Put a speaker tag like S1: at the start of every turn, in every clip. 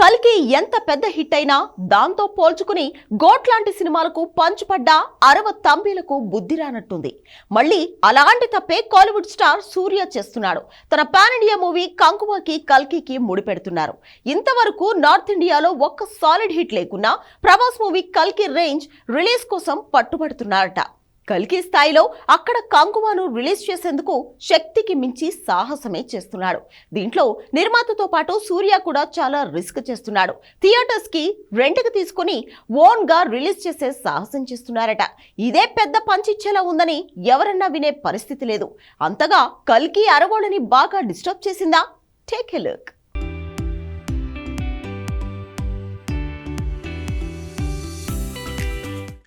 S1: కల్కి ఎంత పెద్ద హిట్ అయినా దాంతో పోల్చుకుని గోట్ లాంటి సినిమాలకు పంచుపడ్డ అరవ తంబీలకు బుద్ధి రానట్టుంది. మళ్ళీ అలాంటి తప్పే కాలీవుడ్ స్టార్ సూర్య చేస్తున్నాడు. తన పాన్ ఇండియా మూవీ కంకువాకి కల్కికి ముడిపెడుతున్నారు ఇంతవరకు నార్త్ ఇండియాలో ఒక్క సాలిడ్ హిట్ లేకున్నా ప్రభాస్ మూవీ కల్కి రేంజ్ రిలీజ్ కోసం పట్టుబడుతున్నారట. కల్కి స్థాయిలో అక్కడ కంకువాను రిలీజ్ చేసేందుకు శక్తికి మించి సాహసమే చేస్తున్నాడు. దీంట్లో నిర్మాతతో పాటు సూర్య కూడా చాలా రిస్క్ చేస్తున్నాడు. థియేటర్స్కి రెంట్కి తీసుకుని ఓన్గా రిలీజ్ చేసే సాహసం చేస్తున్నారట. ఇదే పెద్ద పంచిచ్చేలా ఉందని ఎవరన్నా వినే పరిస్థితి లేదు. అంతగా కల్కి అరగోళని బాగా డిస్టర్బ్ చేసిందా? Take a look.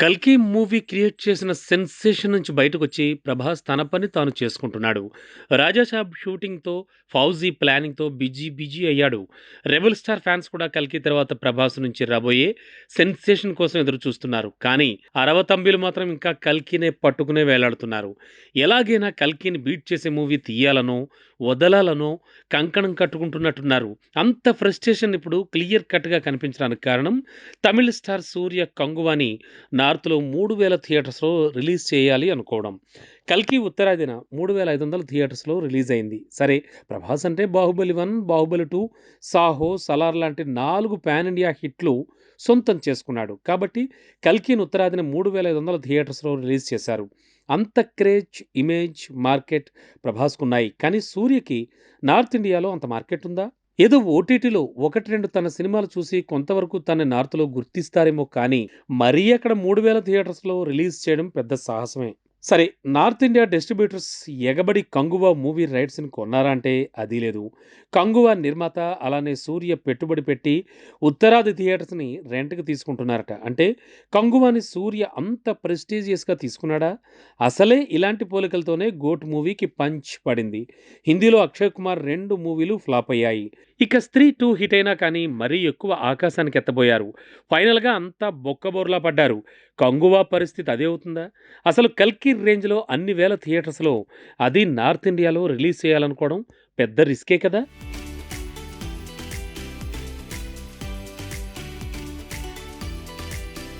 S2: కల్కి మూవీ క్రియేట్ చేసిన సెన్సేషన్ నుంచి బయటకు వచ్చి ప్రభాస్ తన పని తాను చేసుకుంటున్నాడు. రాజాసాబ్ షూటింగ్తో ఫౌజీ ప్లానింగ్తో బిజీ బిజీ అయ్యాడు. రెబల్ స్టార్ ఫ్యాన్స్ కూడా కల్కి తర్వాత ప్రభాస్ నుంచి రాబోయే సెన్సేషన్ కోసం ఎదురు చూస్తున్నారు కానీ అరవ తంబిలు మాత్రం ఇంకా కల్కినే పట్టుకునే వేలాడుతున్నారు. ఎలాగైనా కల్కిని బీట్ చేసే మూవీ తీయాలనో వదలాలనో కంకణం కట్టుకుంటున్నట్టున్నారు. అంత ఫ్రస్ట్రేషన్ ఇప్పుడు క్లియర్ కట్గా కనిపించడానికి కారణం తమిళ స్టార్ సూర్య కంగువాని నార్త్లో మూడు వేల థియేటర్స్లో రిలీజ్ చేయాలి అనుకోవడం. కల్కి ఉత్తరాదిన మూడు వేల ఐదు వందల థియేటర్స్లో రిలీజ్ అయింది సరే ప్రభాస్ అంటే బాహుబలి వన్ బాహుబలి టూ సాహో సలార్ లాంటి నాలుగు పాన్ ఇండియా హిట్లు సొంతం చేసుకున్నాడు. కాబట్టి కల్కిని ఉత్తరాదిన మూడు వేల ఐదు వందల థియేటర్స్లో రిలీజ్ చేశారు. అంత క్రేజ్ ఇమేజ్ మార్కెట్ ప్రభాస్కున్నాయి. కానీ సూర్యకి నార్త్ ఇండియాలో అంత మార్కెట్ ఉందా? ఏదో ఓటీటీలో ఒకటి రెండు తన సినిమాలు చూసి కొంతవరకు తన నార్త్లో గుర్తిస్తారేమో కానీ మరీ అక్కడ మూడు వేల థియేటర్స్లో రిలీజ్ చేయడం పెద్ద సాహసమే. సరే నార్త్ ఇండియా డిస్ట్రిబ్యూటర్స్ ఎగబడి కంగువా మూవీ రైట్స్ని కొన్నారా అంటే అది లేదు. కంగువా నిర్మాత అలానే సూర్య పెట్టుబడి పెట్టి ఉత్తరాది థియేటర్స్ని రెంట్కి తీసుకుంటున్నారట. అంటే కంగువాని సూర్య అంత ప్రెస్టీజియస్గా తీసుకున్నాడా? అసలే ఇలాంటి పోలికలతోనే గోట్ మూవీకి పంచ్ పడింది. హిందీలో అక్షయ్ కుమార్ రెండు మూవీలు ఫ్లాప్ అయ్యాయి. ఇక స్త్రీ టూ హిట్ అయినా కానీ మరీ ఎక్కువ ఆకాశానికి ఎత్తబోయారు. ఫైనల్గా అంతా బొక్కబోర్లా పడ్డారు. కంగువా పరిస్థితి అదే అవుతుందా? అసలు కల్కి రేంజ్లో అన్ని వేల థియేటర్స్లో అది నార్త్ ఇండియాలో రిలీజ్ చేయాలనుకోవడం పెద్ద రిస్కే కదా?